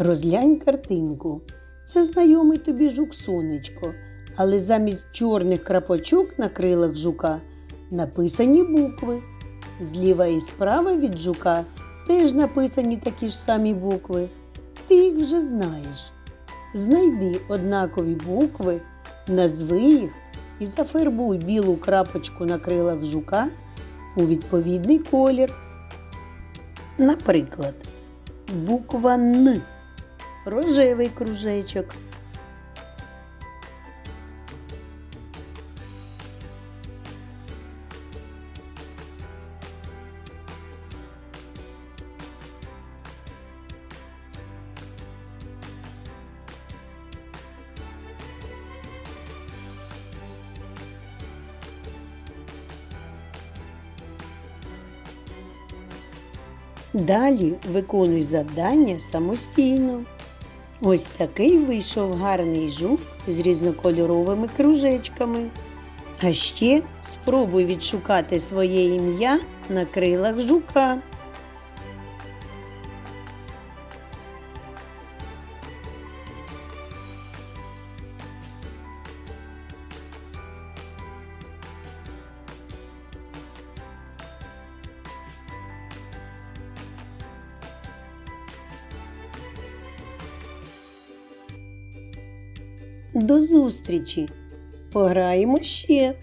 Розглянь картинку. Це знайомий тобі жук сонечко, але замість чорних крапочок на крилах жука написані букви. Зліва і справа від жука теж написані такі ж самі букви. Ти їх вже знаєш. Знайди однакові букви, назви їх і зафарбуй білу крапочку на крилах жука у відповідний колір. Наприклад, буква Н рожевий кружечок. Далі виконуй завдання самостійно. Ось такий вийшов гарний жук з різнокольоровими кружечками. А ще спробуй відшукати своє ім'я на крилах жука. До зустрічі! Пограємо ще!